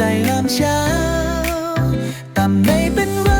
ใจยามเช้าแต่ไม่เป็นไร